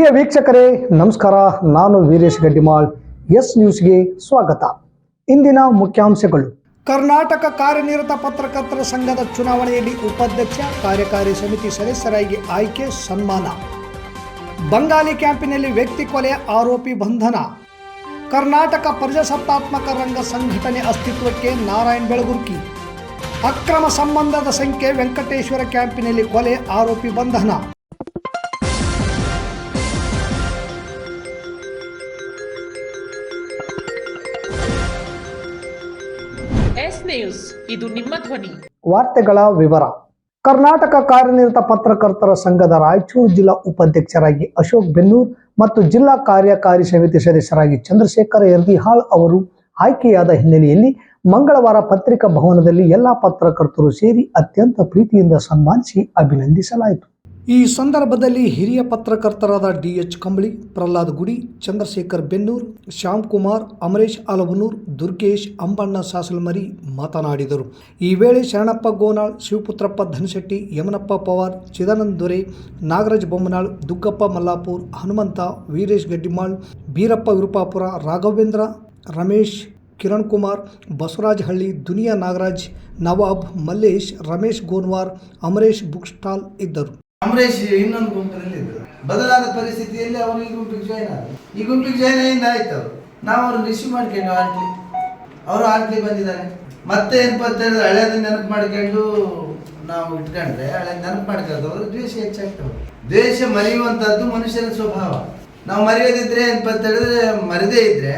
ಪ್ರಿಯ ವೀಕ್ಷಕರೇ, ನಮಸ್ಕಾರ. ನಾನು ವೀರೇಶ್ ಗಡ್ಡಿಮಾಳ್. ಎಸ್ ನ್ಯೂಸ್ಗೆ ಸ್ವಾಗತ. ಇಂದಿನ ಮುಖ್ಯಾಂಶಗಳು. ಕರ್ನಾಟಕ ಕಾರ್ಯನಿರತ ಪತ್ರಕರ್ತರ ಸಂಘದ ಚುನಾವಣೆಯಲ್ಲಿ ಉಪಾಧ್ಯಕ್ಷ, ಕಾರ್ಯಕಾರಿ ಸಮಿತಿ ಸದಸ್ಯರಾಗಿ ಆಯ್ಕೆ, ಸನ್ಮಾನ. ಬಂಗಾಲಿ ಕ್ಯಾಂಪಿನಲ್ಲಿ ವ್ಯಕ್ತಿ ಕೊಲೆ, ಆರೋಪಿ ಬಂಧನ. ಕರ್ನಾಟಕ ಪ್ರಜಾಸತ್ತಾತ್ಮಕ ರಂಗ ಸಂಘಟನೆ ಅಸ್ತಿತ್ವಕ್ಕೆ ನಾರಾಯಣ್ ಬೆಳಗುರ್ಕಿ. ಅಕ್ರಮ ಸಂಬಂಧದ ಸಂಖ್ಯೆ ವೆಂಕಟೇಶ್ವರ ಕ್ಯಾಂಪಿನಲ್ಲಿ ಕೊಲೆ, ಆರೋಪಿ ಬಂಧನ. ನ್ಯೂಸ್. ಇದು ನಿಮ್ಮ ಧ್ವನಿ. ವಾರ್ತೆಗಳ ವಿವರ. ಕರ್ನಾಟಕ ಕಾರ್ಯನಿರತ ಪತ್ರಕರ್ತರ ಸಂಘದ ರಾಯಚೂರು ಜಿಲ್ಲಾ ಉಪಾಧ್ಯಕ್ಷರಾಗಿ ಅಶೋಕ್ ಬೆನ್ನೂರ್ ಮತ್ತು ಜಿಲ್ಲಾ ಕಾರ್ಯಕಾರಿ ಸಮಿತಿ ಸದಸ್ಯರಾಗಿ ಚಂದ್ರಶೇಖರ ಯರ್ದಿಹಾಳ್ ಅವರು ಆಯ್ಕೆಯಾದ ಹಿನ್ನೆಲೆಯಲ್ಲಿ ಮಂಗಳವಾರ ಪತ್ರಿಕಾ ಭವನದಲ್ಲಿ ಎಲ್ಲಾ ಪತ್ರಕರ್ತರು ಸೇರಿ ಅತ್ಯಂತ ಪ್ರೀತಿಯಿಂದ ಸನ್ಮಾನಿಸಿ ಅಭಿನಂದಿಸಲಾಯಿತು. ಈ ಸಂದರ್ಭದಲ್ಲಿ ಹಿರಿಯ ಪತ್ರಕರ್ತರಾದ ಡಿ ಎಚ್ ಕಂಬಳಿ, ಪ್ರಹ್ಲಾದ್ ಗುಡಿ, ಚಂದ್ರಶೇಖರ್ ಬೆನ್ನೂರ್, ಶ್ಯಾಮ್ ಕುಮಾರ್, ಅಮರೇಶ್ ಆಲವನೂರ್, ದುರ್ಗೇಶ್ ಅಂಬಣ್ಣ ಸಾಸಲ್ಮರಿ ಮಾತನಾಡಿದರು. ಈ ವೇಳೆ ಶರಣಪ್ಪ ಗೋನಾಳ್, ಶಿವಪುತ್ರಪ್ಪ ಧನಶೆಟ್ಟಿ, ಯಮನಪ್ಪ ಪವಾರ್, ಚಿದಾನಂದ ದೊರೆ, ನಾಗರಾಜ್ ಬೊಮ್ಮನಾಳ್, ದುಗ್ಗಪ್ಪ ಮಲ್ಲಾಪುರ್, ಹನುಮಂತ, ವೀರೇಶ್ ಗಡ್ಡಿಮಾಳ್, ಬೀರಪ್ಪ ವಿರುಪಾಪುರ, ರಾಘವೇಂದ್ರ, ರಮೇಶ್, ಕಿರಣ್ ಕುಮಾರ್, ಬಸವರಾಜ್ ಹಳ್ಳಿ, ದುನಿಯಾ ನಾಗರಾಜ್, ನವಾಬ್, ಮಲ್ಲೇಶ್, ರಮೇಶ್ ಗೋನ್ವಾರ್, ಅಮರೇಶ್ ಬುಕ್ ಸ್ಟಾಲ್ ಇದ್ದರು. ಅಮರೇಶ್ ಇನ್ನೊಂದು ಗುಂಪಿನಲ್ಲಿ ಇದ್ರು ಬದಲಾದ ಪರಿಸ್ಥಿತಿಯಲ್ಲಿ ಅವರು ಈ ಗುಂಪಿಗೆ ಜಾಯ್ನ್ ಆದ್ರು. ಈ ಗುಂಪಿಗೆ ಜಾಯ್ನ್ ಆಯಿಂದ ಆಯ್ತು ಅವರು. ನಾವು ಅವ್ರನ್ನ ರಿಸೀವ್ ಮಾಡ್ಕೊಂಡು ಆಂಟ್ಲಿ ಅವರು ಆಂಟ್ಲಿ ಬಂದಿದ್ದಾರೆ. ಮತ್ತೆ ಏನಪ್ಪ ಅಂತ ಹೇಳಿದ್ರೆ ಹಳೆಯದ ನೆನಪು ಮಾಡ್ಕೊಂಡು ನಾವು ಇಟ್ಕೊಂಡ್ರೆ ಹಳೆ ನೆನಪು ಮಾಡ್ಕೊಳ್ತವ್ರು ದ್ವೇಷ ಹೆಚ್ಚಾಗ್ತವೆ ದ್ವೇಷ ಮರೆಯುವಂತದ್ದು ಮನುಷ್ಯನ ಸ್ವಭಾವ. ನಾವು ಮರೆಯೋದಿದ್ರೆ ಏನಪ್ಪ ಅಂತ ಹೇಳಿದ್ರೆ ಮರದೇ ಇದ್ರೆ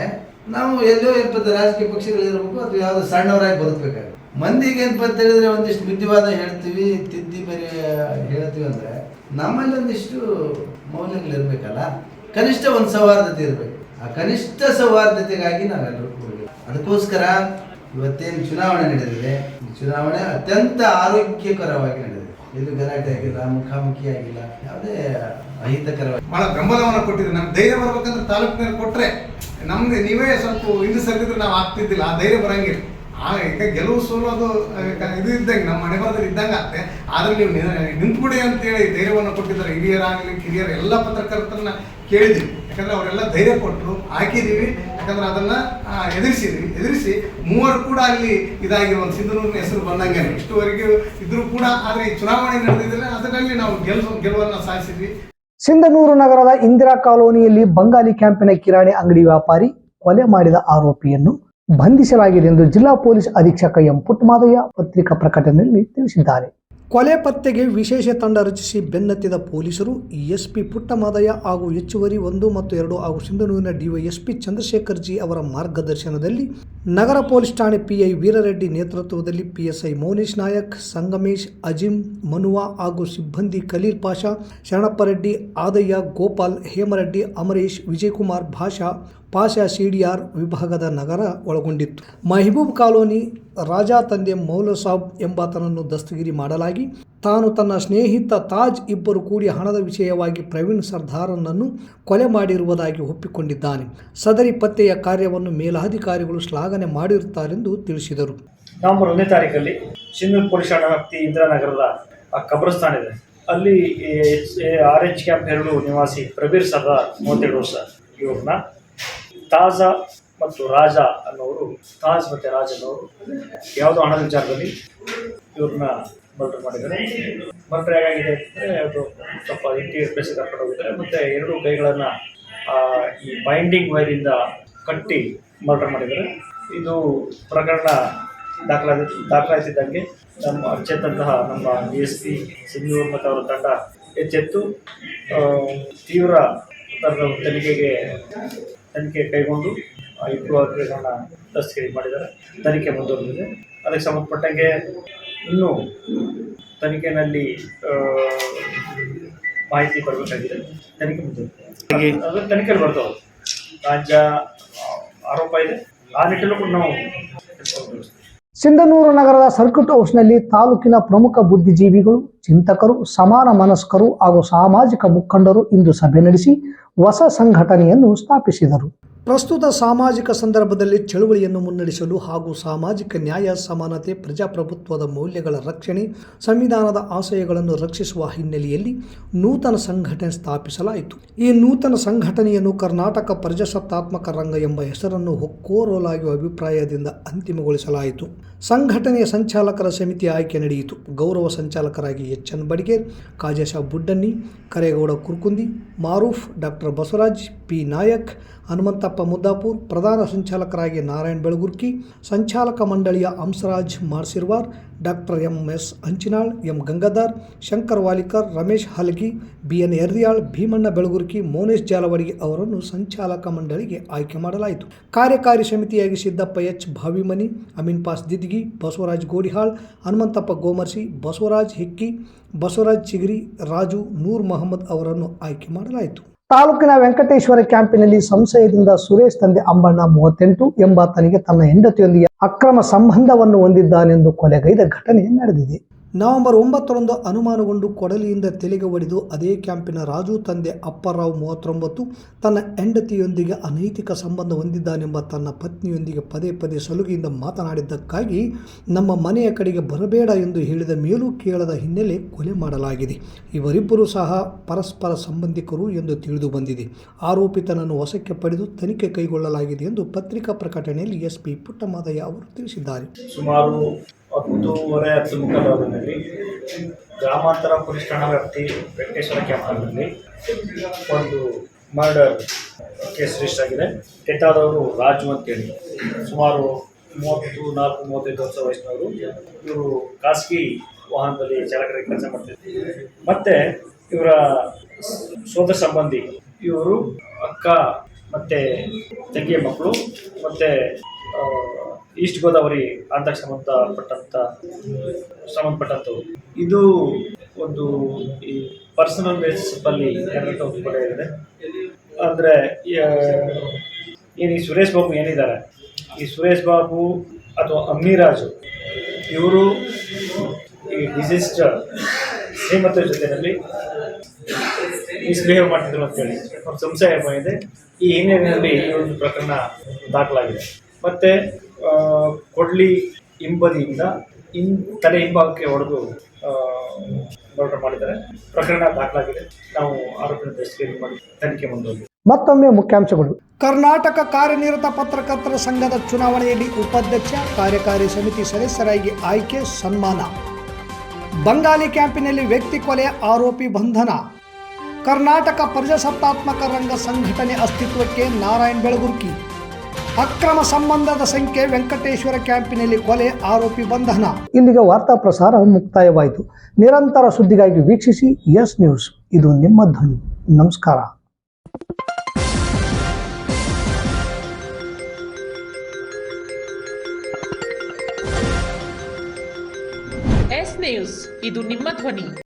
ನಾವು ಎಲ್ಲೋ ಏನಪ್ಪ ರಾಜಕೀಯ ಪಕ್ಷಗಳು ಇರಬೇಕು ಅಥವಾ ಯಾವುದೋ ಸಣ್ಣವರಾಗಿ ಬದುಕಬೇಕಾಗುತ್ತೆ. ಮಂದಿಗೆ ಏನು ಅಂತ ಹೇಳಿದ್ರೆ ಒಂದಿಷ್ಟು ಬುದ್ಧಿವಾದ ಹೇಳ್ತೀವಿ, ತಿದ್ದಿ ಬರಿ ಹೇಳ್ತೀವಿ ಅಂದರೆ ನಮ್ಮಲ್ಲಿ ಒಂದಿಷ್ಟು ಮೌಲ್ಯಗಳು ಇರ್ಬೇಕಲ್ಲ? ಕನಿಷ್ಠ ಒಂದು ಸೌಹಾರ್ದತೆ ಇರಬೇಕು. ಆ ಕನಿಷ್ಠ ಸೌಹಾರ್ದತೆಗಾಗಿ ನಾವೆಲ್ಲರೂ ಕೂಡಬೇಕು ಅದಕ್ಕೋಸ್ಕರ ಇವತ್ತೇನು ಚುನಾವಣೆ ನಡೆದಿದೆ ಚುನಾವಣೆ ಅತ್ಯಂತ ಆರೋಗ್ಯಕರವಾಗಿ ನಡೆದಿದೆ. ಎಲ್ಲೂ ಗಲಾಟೆ ಆಗಿಲ್ಲ, ಮುಖಾಮುಖಿ ಆಗಿಲ್ಲ, ಯಾವುದೇ ಅಹಿತಕರವಾಗಿ ಬಹಳ ಬೆಂಬಲವನ್ನು ಕೊಟ್ಟಿದ್ರೆ ನಮ್ಗೆ ಧೈರ್ಯ ಬರ್ಬೇಕಂದ್ರೆ ತಾಲೂಕಿನಲ್ಲಿ ಕೊಟ್ಟರೆ ನಮ್ಗೆ ನೀವೇ ಸ್ವಲ್ಪ ಹಿಂದೆ ಸರಿದ್ರೆ ನಾವು ಆಗ್ತಿದ್ದಿಲ್ಲ. ಆ ಧೈರ್ಯ ಬರಂಗಿಲ್ಲ. ಆ ಈಗ ಗೆಲುವು ಸೋಲೋದು ಇದು ಇದ್ದಂಗೆ, ನಮ್ಮ ಮನೆ ಬರೋದು ಇದ್ದಂಗೆ ಆಗ್ತದೆ ಆದ್ರೆ ನೀವು ನಿಂತ್ಬಿಡಿ ಅಂತೇಳಿ ಧೈರ್ಯವನ್ನು ಕೊಟ್ಟಿದ್ದಾರೆ ಹಿರಿಯರಾಗಲಿ, ಕಿರಿಯರು, ಎಲ್ಲ ಪತ್ರಕರ್ತರನ್ನ ಕೇಳಿದ್ವಿ. ಯಾಕಂದ್ರೆ ಅವರೆಲ್ಲ ಧೈರ್ಯ ಕೊಟ್ಟರು ಹಾಕಿದೀವಿ ಯಾಕಂದ್ರೆ ಅದನ್ನ ಎದುರಿಸಿದ್ವಿ ಎದುರಿಸಿ ಮೂವರು ಕೂಡ ಅಲ್ಲಿ ಇದಾಗಿ, ಒಂದು ಸಿಂಧನೂರಿನ ಹೆಸರು ಬಂದಂಗೆ ಇಷ್ಟುವರೆಗೂ ಇದ್ರೂ ಕೂಡ, ಆದ್ರೆ ಈ ಚುನಾವಣೆ ನಡೆದಿದ್ರೆ ಅದರಲ್ಲಿ ನಾವು ಗೆಲುವು ಗೆಲುವನ್ನ ಸಾಧಿಸಿದ್ವಿ. ಸಿಂಧನೂರು ನಗರದ ಇಂದಿರಾ ಕಾಲೋನಿಯಲ್ಲಿ ಬಂಗಾಲಿ ಕ್ಯಾಂಪಿನ ಕಿರಾಣಿ ಅಂಗಡಿ ವ್ಯಾಪಾರಿ ಕೊಲೆ ಮಾಡಿದ ಆರೋಪಿಯನ್ನು ಬಂಧಿಸಲಾಗಿದೆ ಎಂದು ಜಿಲ್ಲಾ ಪೊಲೀಸ್ ಅಧೀಕ್ಷಕ ಎಂ ಪುಟ್ಟಮಾದಯ್ಯ ಪತ್ರಿಕಾ ಪ್ರಕಟಣೆಯಲ್ಲಿ ತಿಳಿಸಿದ್ದಾರೆ. ಕೊಲೆ ಪತ್ತೆಗೆ ವಿಶೇಷ ತಂಡ ರಚಿಸಿ ಬೆನ್ನತ್ತಿದ ಪೊಲೀಸರು ಎಸ್ಪಿ ಪುಟ್ಟಮಾದಯ್ಯ ಹಾಗೂ ಹೆಚ್ಚುವರಿ ಒಂದು ಮತ್ತು ಎರಡು ಹಾಗೂ ಸಿಂಧನೂರಿನ ಡಿವೈಎಸ್ಪಿ ಚಂದ್ರಶೇಖರ್ ಜಿ ಅವರ ಮಾರ್ಗದರ್ಶನದಲ್ಲಿ ನಗರ ಪೊಲೀಸ್ ಠಾಣೆ ಪಿಐ ವೀರರೆಡ್ಡಿ ನೇತೃತ್ವದಲ್ಲಿ ಪಿಎಸ್ಐ ಮೌನೇಶ್ ನಾಯಕ್, ಸಂಗಮೇಶ್, ಅಜಿಮ್, ಮನುವಾ ಹಾಗೂ ಸಿಬ್ಬಂದಿ ಖಲೀಲ್ ಪಾಷಾ, ಶರಣಪ್ಪ ರೆಡ್ಡಿ, ಆದಯ್ಯ, ಗೋಪಾಲ್, ಹೇಮರೆಡ್ಡಿ, ಅಮರೇಶ್, ವಿಜಯಕುಮಾರ್, ಭಾಷಾ ಪಾಷಾ ಸಿಡಿಆರ್ ವಿಭಾಗದ ನಗರ ಒಳಗೊಂಡಿತ್ತು. ಮೆಹಬೂಬ್ ಕಾಲೋನಿ ರಾಜಾ ತಂದೆ ಮೌಲಸಾಬ್ ಎಂಬಾತನನ್ನು ದಸ್ತಗಿರಿ ಮಾಡಲಾಗಿ, ತಾನು ತನ್ನ ಸ್ನೇಹಿತ ತಾಜ್ ಇಬ್ಬರು ಕೂಡಿ ಹಣದ ವಿಷಯವಾಗಿ ಪ್ರವೀಣ್ ಸರ್ದಾರನನ್ನು ಕೊಲೆ ಮಾಡಿರುವುದಾಗಿ ಒಪ್ಪಿಕೊಂಡಿದ್ದಾನೆ. ಸದರಿ ಪತ್ತೆಯ ಕಾರ್ಯವನ್ನು ಮೇಲಾಧಿಕಾರಿಗಳು ಶ್ಲಾಘನೆ ಮಾಡಿರುತ್ತಾರೆಂದು ತಿಳಿಸಿದರು. ನವೆಂಬರ್ ಒಂದನೇ ತಾರೀಕಲ್ಲಿ ಸಿಂಧೂರು ಪೊಲೀಸ್ ಠಾಣಾ ವ್ಯಾಪ್ತಿ ಇಂದಿರಾನಗರದ ಕಬ್ರಸ್ತಾನ ಇದೆ. ಅಲ್ಲಿ ಆರ್ ಎಚ್ ಕ್ಯಾಂಪ್ ಎರಡು ನಿವಾಸಿ ಪ್ರಬೀರ್ ಸರ್ದಾರ್ ಮೂವತ್ತೆರಡು ವರ್ಷ ಇವ್ರನ್ನ ತಾಜಾ ಮತ್ತು ರಾಜ ಅನ್ನೋರು, ತಾಜ್ ಮತ್ತು ರಾಜ ಅನ್ನೋರು ಯಾವುದೋ ಹಣದ ವಿಚಾರದಲ್ಲಿ ಇವ್ರನ್ನ ಮರ್ಡರ್ ಮಾಡಿದ್ದಾರೆ. ಮರ್ಡರ್ ಹೇಗಾಗಿದೆ ಅದು ಸ್ವಲ್ಪ ಇಂಟೀರಿಯರ್ ಪ್ಲೇಸ್ ಕರ್ಕೊಂಡು ಹೋಗಿದ್ದಾರೆ. ಮತ್ತು ಎರಡು ಕೈಗಳನ್ನು ಈ ಬೈಂಡಿಂಗ್ ವೈರಿಂದ ಕಟ್ಟಿ ಮರ್ಡರ್ ಮಾಡಿದ್ದಾರೆ. ಇದು ಪ್ರಕರಣ ದಾಖಲಾದ ದಾಖಲಾಯಿಸಿದ್ದಂಗೆ ನಮ್ಮ ಅಚ್ಚೆತ್ತಂತಹ ನಮ್ಮ ಡಿ ಎಸ್ ಪಿ ಸಿಂಧೂರ್ ಮತ್ತು ಅವರ ತಂಡ ಎಚ್ಚೆತ್ತು. ತೀವ್ರ ಥರದ ತನಿಖೆಗೆ ತನಿಖೆ ಕೈಗೊಂಡು ಇಬ್ಬರು ಆರೋಪಿಗಳನ್ನ ತಸ್ಕರಿ ಮಾಡಿದ್ದಾರೆ. ತನಿಖೆ ಮುಂದುವರೆದಿದೆ. ಅದಕ್ಕೆ ಸಂಬಂಧಪಟ್ಟಂಗೆ ಇನ್ನೂ ತನಿಖೆಯಲ್ಲಿ ಮಾಹಿತಿ ಬರಬೇಕಾಗಿದೆ ತನಿಖೆ ಮುಂದುವರೆದಿದೆ. ಅದು ತನಿಖೆಯಲ್ಲಿ ಬರ್ತಾವೆ. ರಾಜ್ಯ ಆರೋಪ ಇದೆ. ಆ ನಿಟ್ಟಿನಲ್ಲೂ ಕೂಡ ನಾವು ಸಿಂಧನೂರು ನಗರದ ಸರ್ಕ್ಯೂಟ್ ಹೌಸ್ನಲ್ಲಿ ತಾಲೂಕಿನ ಪ್ರಮುಖ ಬುದ್ಧಿಜೀವಿಗಳು, ಚಿಂತಕರು, ಸಮಾನ ಮನಸ್ಕರು ಹಾಗೂ ಸಾಮಾಜಿಕ ಮುಖಂಡರು ಇಂದು ಸಭೆ ನಡೆಸಿ ಹೊಸ ಸಂಘಟನೆಯನ್ನು ಸ್ಥಾಪಿಸಿದರು. ಪ್ರಸ್ತುತ ಸಾಮಾಜಿಕ ಸಂದರ್ಭದಲ್ಲಿ ಚಳುವಳಿಯನ್ನು ಮುನ್ನಡೆಸಲು ಹಾಗೂ ಸಾಮಾಜಿಕ ನ್ಯಾಯ, ಸಮಾನತೆ, ಪ್ರಜಾಪ್ರಭುತ್ವದ ಮೌಲ್ಯಗಳ ರಕ್ಷಣೆ, ಸಂವಿಧಾನದ ಆಶಯಗಳನ್ನು ರಕ್ಷಿಸುವ ಹಿನ್ನೆಲೆಯಲ್ಲಿ ನೂತನ ಸಂಘಟನೆ ಸ್ಥಾಪಿಸಲಾಯಿತು. ಈ ನೂತನ ಸಂಘಟನೆಯನ್ನು ಕರ್ನಾಟಕ ಪ್ರಜಾಸತ್ತಾತ್ಮಕ ರಂಗ ಎಂಬ ಹೆಸರನ್ನು ಹೊಕ್ಕೋರೋಲಾಗಿ ಅಭಿಪ್ರಾಯದಿಂದ ಅಂತಿಮಗೊಳಿಸಲಾಯಿತು. ಸಂಘಟನೆಯ ಸಂಚಾಲಕರ ಸಮಿತಿ ಆಯ್ಕೆ ನಡೆಯಿತು. ಗೌರವ ಸಂಚಾಲಕರಾಗಿ H. N. Badiger, Kajesha Buddanni, Karegowda Kurkundi, Maruf doctor Basavaraj, P. Nayak Hanumanthappa Muddapur, ಪ್ರಧಾನ ಸಂಚಾಲಕರಾಗಿ ನಾರಾಯಣ್ ಬೆಳಗುರ್ಕಿ, ಸಂಚಾಲಕ ಮಂಡಳಿಯ Hansraj Marsirwar, doctor M S Hanchinal M Gangadhar, Shankar Walikar, Ramesh Halagi, B N Erdiyal, Bheemanna Belagurki, Monesh Jalavadige ಅವರನ್ನು ಸಂಚಾಲಕ ಮಂಡಳಿಗೆ ಆಯ್ಕೆ ಮಾಡಲಾಯಿತು. ಕಾರ್ಯಕಾರಿ ಸಮಿತಿಯಾಗಿ ಸಿದ್ದಪ್ಪ ಎಚ್. ಭಾವಿಮನಿ, ಅಮೀನ್ ಪಾಸ್ ದಿದ್ಗಿ ಬಸವರಾಜ್ ಗೋಡಿಹಾಳ್, ಹನುಮಂತಪ್ಪ ಗೋಮರ್ಸಿ, ಬಸವರಾಜ್ ಹಿಕ್ಕಿ, ಬಸವರಾಜ್ ಚಿಗಿರಿ, ರಾಜು ನೂರ್ ಮೊಹಮ್ಮದ್ ಅವರನ್ನು ಆಯ್ಕೆ ಮಾಡಲಾಯಿತು. ತಾಲೂಕಿನ ವೆಂಕಟೇಶ್ವರ ಕ್ಯಾಂಪಿನಲ್ಲಿ ಸಂಶಯದಿಂದ ಸುರೇಶ್ ತಂದೆ ಅಂಬಣ್ಣ ಮೂವತ್ತೆಂಟು ಎಂಬಾತನಿಗೆ ತನ್ನ ಹೆಂಡತಿಯೊಂದಿಗೆ ಅಕ್ರಮ ಸಂಬಂಧವನ್ನು ಹೊಂದಿದ್ದಾನೆಂದು ಕೊಲೆಗೈದ ಘಟನೆ ನಡೆದಿದೆ. ನವೆಂಬರ್ ಒಂಬತ್ತರಂದು ಅನುಮಾನಗೊಂಡು ಕೊಡಲಿಯಿಂದ ತೆಲೆಗೆ ಒಡೆದು ಅದೇ ಕ್ಯಾಂಪಿನ ರಾಜು ತಂದೆ ಅಪ್ಪರಾವ್ ಮೂವತ್ತೊಂಬತ್ತು ತನ್ನ ಹೆಂಡತಿಯೊಂದಿಗೆ ಅನೈತಿಕ ಸಂಬಂಧ ಹೊಂದಿದ್ದಾನೆಂಬ ತನ್ನ ಪತ್ನಿಯೊಂದಿಗೆ ಪದೇ ಪದೇ ಸಲುಗೆಯಿಂದ ಮಾತನಾಡಿದ್ದಕ್ಕಾಗಿ ನಮ್ಮ ಮನೆಯ ಕಡೆಗೆ ಬರಬೇಡ ಎಂದು ಹೇಳಿದ ಮೇಲೂ ಕೇಳದ ಹಿನ್ನೆಲೆ ಕೊಲೆ ಮಾಡಲಾಗಿದೆ. ಇವರಿಬ್ಬರೂ ಸಹ ಪರಸ್ಪರ ಸಂಬಂಧಿಕರು ಎಂದು ತಿಳಿದು ಬಂದಿದೆ. ಆರೋಪಿತನನ್ನು ವಶಕ್ಕೆ ಪಡೆದು ತನಿಖೆ ಕೈಗೊಳ್ಳಲಾಗಿದೆ ಎಂದು ಪತ್ರಿಕಾ ಪ್ರಕಟಣೆಯಲ್ಲಿ ಎಸ್ಪಿ ಪುಟ್ಟಮಾದಯ್ಯ ಅವರು ತಿಳಿಸಿದ್ದಾರೆ. ಸುಮಾರು ಹತ್ತೂವರೆ ಹತ್ತು ಮುಕ್ಕಾಲಲ್ಲಿ ಗ್ರಾಮಾಂತರ ಪೊಲೀಸ್ ಠಾಣಾ ವ್ಯಾಪ್ತಿ ವೆಂಕಟೇಶ್ವರ ಕ್ಯಾಂಪ್ನಲ್ಲಿ ಒಂದು ಮರ್ಡರ್ ಕೇಸ್ ರಿಜಿಸ್ಟರ್ ಆಗಿದೆ. ಕೆಟ್ಟಾದವರು ರಾಜು ಅಂತೇಳಿ. ಸುಮಾರು ಮೂವತ್ತು, ನಾಲ್ಕು, ಮೂವತ್ತೈದು ವರ್ಷ ವಯಸ್ಸಿನವರು. ಇವರು ಖಾಸಗಿ ವಾಹನದಲ್ಲಿ ಚಾಲಕರಿಗೆ ಕೆಲಸ ಮಾಡ್ತಿದ್ರು ಮತ್ತು ಇವರ ಸೋದರ ಸಂಬಂಧಿ ಇವರು ಅಕ್ಕ ಮತ್ತು ತಂಗಿಯ ಮಕ್ಕಳು, ಮತ್ತು ಈಸ್ಟ್ ಗೋದಾವರಿ ಆಟಕ್ಕೆ ಸಂಬಂಧಪಟ್ಟಂಥ ಸಂಬಂಧಪಟ್ಟಂಥವು ಇದು ಒಂದು ಈ ಪರ್ಸನಲ್ ಬೇಸಿಸಲ್ಲಿ ಎರಡು ಕೊಲೆ ಇದೆ. ಅಂದರೆ ಏನು ಈ ಸುರೇಶ್ ಬಾಬು ಏನಿದ್ದಾರೆ? ಈ ಸುರೇಶ್ ಬಾಬು ಅಥವಾ ಅಮ್ಮಿರಾಜು ಇವರು ಈ ಡಿಸಿಸ್ಟರ್ ಶ್ರೀಮಂತ ಜೊತೆಯಲ್ಲಿ ಮಿಸ್ಬಿಹೇವ್ ಮಾಡ್ತಿದ್ರು ಅಂತೇಳಿ ಒಂದು ಸಂಶಯ ಇದೆ. ಈ ಹಿನ್ನೆಲೆಯಲ್ಲಿ ಈ ಒಂದು ಪ್ರಕರಣ ದಾಖಲಾಗಿದೆ. ಮತ್ತು ಕೊಡ್ಲಿ ಹಿಂಬದಿಯಿಂದ ಹಿಂ ತಲೆ ಹಿಂಭಾಗಕ್ಕೆ ಹೊಡೆದು ಮರ್ಡರ್ ಮಾಡಿದ್ದಾರೆ. ಪ್ರಕರಣ ದಾಖಲಾಗಿದೆ. ನಾವು ಆರೋಪಿನ ದೃಷ್ಟಿಗೆ ಮಾಡಿ ತನಿಖೆ ಮುಂದುವರೆದಿದೆ ಮತ್ತೊಮ್ಮೆ ಮುಖ್ಯಾಂಶಗಳು. ಕರ್ನಾಟಕ ಕಾರ್ಯನಿರತ ಪತ್ರಕರ್ತರ ಸಂಘದ ಚುನಾವಣೆಯಲ್ಲಿ ಉಪಾಧ್ಯಕ್ಷ ಕಾರ್ಯಕಾರಿ ಸಮಿತಿ ಸದಸ್ಯರಾಗಿ ಆಯ್ಕೆ ಸನ್ಮಾನ. ಬಂಗಾಲಿ ಕ್ಯಾಂಪಿನಲ್ಲಿ ವ್ಯಕ್ತಿ ಕೊಲೆ ಆರೋಪಿ ಬಂಧನ. ಕರ್ನಾಟಕ ಪ್ರಜಾಸತ್ತಾತ್ಮಕ ರಂಗ ಸಂಘಟನೆ ಅಸ್ತಿತ್ವಕ್ಕೆ ನಾರಾಯಣ್ ಬೆಳಗುರ್ಕಿ. ಅಕ್ರಮ ಸಂಬಂಧದ ಸಂಖ್ಯೆ ವೆಂಕಟೇಶ್ವರ ಕ್ಯಾಂಪಿನಲ್ಲಿ ಕೊಲೆ ಆರೋಪಿ ಬಂಧನ. ಇಲ್ಲಿಗೆ ವಾರ್ತಾ ಪ್ರಸಾರ ಮುಕ್ತಾಯವಾಯಿತು. ನಿರಂತರ ಸುದ್ದಿಗಾಗಿ ವೀಕ್ಷಿಸಿ ಎಸ್ ನ್ಯೂಸ್. ಇದು ನಿಮ್ಮ ಧ್ವನಿ. ನಮಸ್ಕಾರ. ಎಸ್ ನ್ಯೂಸ್ ಇದು ನಿಮ್ಮ ಧ್ವನಿ.